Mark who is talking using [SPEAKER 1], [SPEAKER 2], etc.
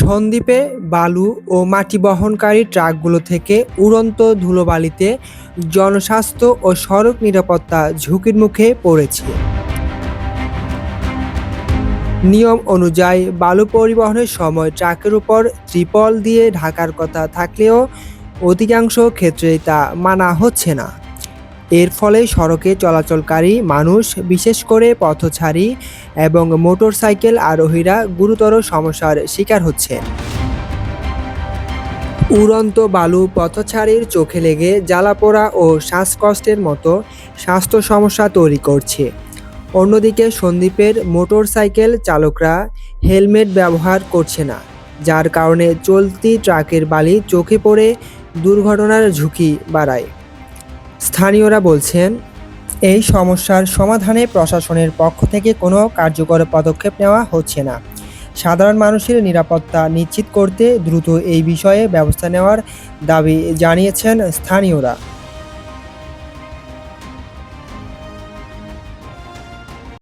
[SPEAKER 1] সন্দ্বীপে বালু ও মাটি বহনকারী ট্রাকগুলো থেকে উড়ন্ত ধুলোবালিতে জনস্বাস্থ্য ও সড়ক নিরাপত্তা ঝুঁকির মুখে পড়েছে। নিয়ম অনুযায়ী বালু পরিবহনের সময় ট্রাকের উপর ত্রিপল দিয়ে ঢাকার কথা থাকলেও অধিকাংশ ক্ষেত্রেই তা মানা হচ্ছে না। এর ফলে সড়কে চলাচলকারী মানুষ, বিশেষ করে পথচারী এবং মোটরসাইকেল আরোহীরা গুরুতর সমস্যার শিকার হচ্ছে। উড়ন্ত বালু পথচারীর চোখে লেগে জ্বালাপোড়া ও শ্বাসকষ্টের মতো স্বাস্থ্য সমস্যা তৈরি করছে। অন্যদিকে সন্দ্বীপের মোটরসাইকেল চালকরা হেলমেট ব্যবহার করছে না, যার কারণে চলতি ট্রাকের বালি চোখে পড়ে দুর্ঘটনার ঝুঁকি বাড়ায়। স্থানীয়রা বলছেন, এই সমস্যার সমাধানে প্রশাসনের পক্ষ থেকে কোনো কার্যকর পদক্ষেপ নেওয়া হচ্ছে না। সাধারণ মানুষের নিরাপত্তা নিশ্চিত করতে দ্রুত এই বিষয়ে ব্যবস্থা নেওয়ার দাবি জানিয়েছেন স্থানীয়রা।